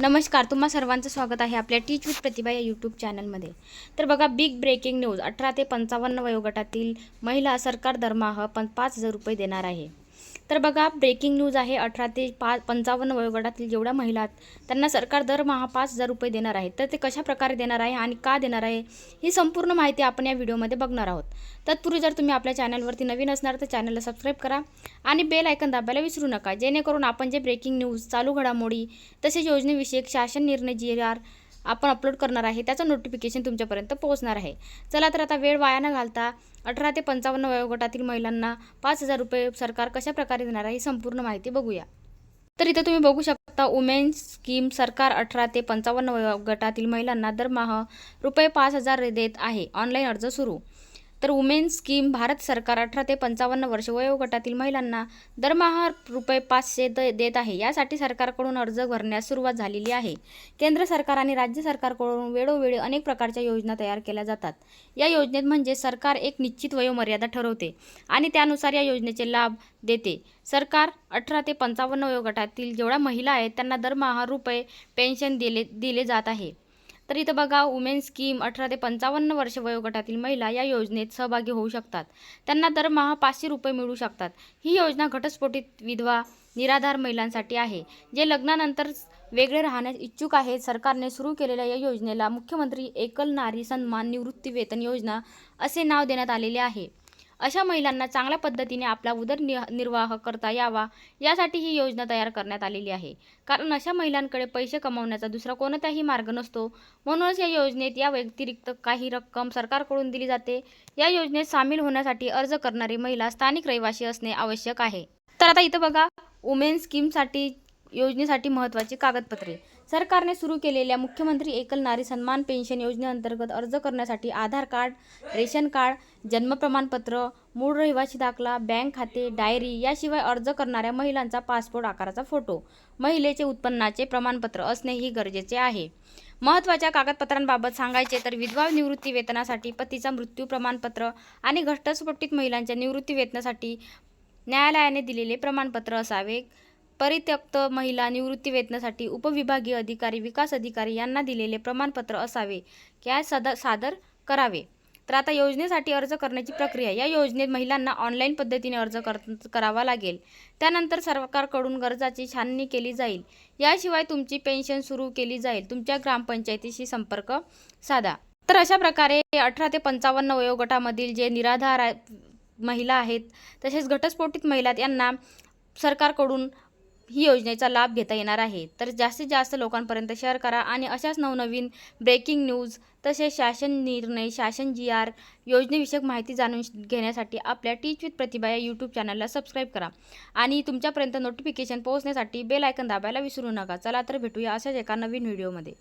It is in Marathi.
नमस्कार तुम्हा सर्वांचं स्वागत आहे आपल्या टीच विथ प्रतिभा या यूट्यूब चॅनलमध्ये तर बघा बिग ब्रेकिंग न्यूज अठरा ते पंचावन्न वयोगटातील महिला सरकार दरमहा पण पाच हजार रुपये देणार आहे. तर बघा ब्रेकिंग न्यूज आहे. अठरा ते पाच पंचावन्न वयोगटातील जेवढ्या महिला आहेत त्यांना सरकार दरमहा पाच हजार रुपये देणार आहे. तर ते कशा प्रकारे देणार आहे आणि का देणार आहे ही संपूर्ण माहिती आपण या व्हिडिओमध्ये बघणार आहोत. तत्पूर्वी जर तुम्ही आपल्या चॅनलवरती नवीन असणार तर चॅनलला सबस्क्राईब करा आणि बेल आयकन दाबायला विसरू नका. जेणेकरून आपण जे ब्रेकिंग न्यूज चालू घडामोडी तसेच योजनेविषयक शासन निर्णय जी आर आपण अपलोड करणार आहे त्याचं नोटिफिकेशन तुमच्यापर्यंत पोहोचणार आहे. चला तर आता वेळ वाया न घालता अठरा ते पंचावन्न वयोगटातील महिलांना पाच हजार रुपये सरकार कशाप्रकारे देणार आहे ही संपूर्ण माहिती बघूया. तर इथं तुम्ही बघू शकता उमेन स्कीम सरकार अठरा ते पंचावन्न वयोगटातील महिलांना दरमहा रुपये पाच हजार देत आहे. ऑनलाईन अर्ज सुरू. तर वुमेन स्कीम भारत सरकार अठरा ते पंचावन्न वर्ष वयोगटातील महिलांना दरमहा रुपये पाचशे द देत आहे. यासाठी सरकारकडून अर्ज भरण्यास सुरुवात झालेली आहे. केंद्र सरकार आणि राज्य सरकारकडून वेळोवेळी अनेक प्रकारच्या योजना तयार केल्या जातात. या योजनेत म्हणजे सरकार एक निश्चित वयोमर्यादा ठरवते आणि त्यानुसार या योजनेचे लाभ देते. सरकार अठरा ते पंचावन्न वयोगटातील जेवढ्या महिला आहेत त्यांना दरमहा रुपये पेन्शन दिले दिले जात आहे. तर इथं बघा वुमेन स्कीम अठरा ते पंचावन्न वर्ष वयोगटातील महिला या योजनेत सहभागी होऊ शकतात. त्यांना दरमहा पाचशे रुपये मिळू शकतात. ही योजना घटस्फोटित विधवा निराधार महिलांसाठी आहे जे लग्नानंतर वेगळे राहण्यास इच्छुक आहेत सरकारने सुरू केलेल्या या योजनेला मुख्यमंत्री एकल नारी सन्मान निवृत्ती वेतन योजना असे नाव देण्यात आलेले आहे. अशा महिलांना चांगल्या पद्धतीने आपला उदरनिर्वाह करता यावा यासाठी ही योजना तयार करण्यात आलेली आहे. कारण अशा महिलांकडे पैसे कमावण्याचा दुसरा कोणताही मार्ग नसतो. म्हणूनच या योजनेत या व्यतिरिक्त काही रक्कम सरकारकडून दिली जाते. या योजनेत सामील होण्यासाठी अर्ज करणारी महिला स्थानिक रहिवासी असणे आवश्यक आहे. तर आता इथं बघा वुमेन स्कीमसाठी योजनेसाठी महत्त्वाची कागदपत्रे. सरकारने सुरू केलेल्या मुख्यमंत्री एकल नारी सन्मान पेन्शन योजनेअंतर्गत अर्ज करण्यासाठी आधार कार्ड रेशन कार्ड जन्म प्रमाणपत्र मूळ रहिवासी दाखला बँक खाते डायरी याशिवाय अर्ज करणाऱ्या महिलांचा पासपोर्ट आकाराचा फोटो महिलेचे उत्पन्नाचे प्रमाणपत्र असणे ही गरजेचे आहे. महत्त्वाच्या कागदपत्रांबाबत सांगायचे तर विधवा निवृत्ती वेतनासाठी पतीचा मृत्यू प्रमाणपत्र आणि घटस्फोटित महिलांच्या निवृत्ती वेतनासाठी न्यायालयाने दिलेले प्रमाणपत्र असावे. परित्यक्त महिला निवृत्ती वेतनासाठी उपविभागीय अधिकारी विकास अधिकारी यांना दिलेले प्रमाणपत्र असावे. क्या सदा सादर करावे. तर आता योजनेसाठी अर्ज करण्याची प्रक्रिया. या योजनेत महिलांना ऑनलाईन पद्धतीने अर्ज कर करावा लागेल. त्यानंतर सरकारकडून गरजाची छाननी केली जाईल. याशिवाय तुमची पेन्शन सुरू केली जाईल. तुमच्या ग्रामपंचायतीशी संपर्क साधा. तर अशा प्रकारे अठरा ते पंचावन्न वयोगटामधील जे निराधार आहे- महिला आहेत तसेच घटस्फोटित महिला यांना सरकारकडून ही योजनेचा लाभ घेता येणार आहे. तर जास्तीत जास्त लोकांपर्यंत शेअर करा आणि अशाच नवनवीन ब्रेकिंग न्यूज तसेच शासन निर्णय शासन जी आर योजनेविषयक माहिती जाणून घेण्यासाठी आपल्या टीच विथ प्रतिभा या यूट्यूब चॅनलला सबस्क्राईब करा. आणि तुमच्यापर्यंत नोटिफिकेशन पोहोचण्यासाठी बेल आयकन दाबायला विसरू नका. चला तर भेटूया अशाच एका नवीन व्हिडिओमध्ये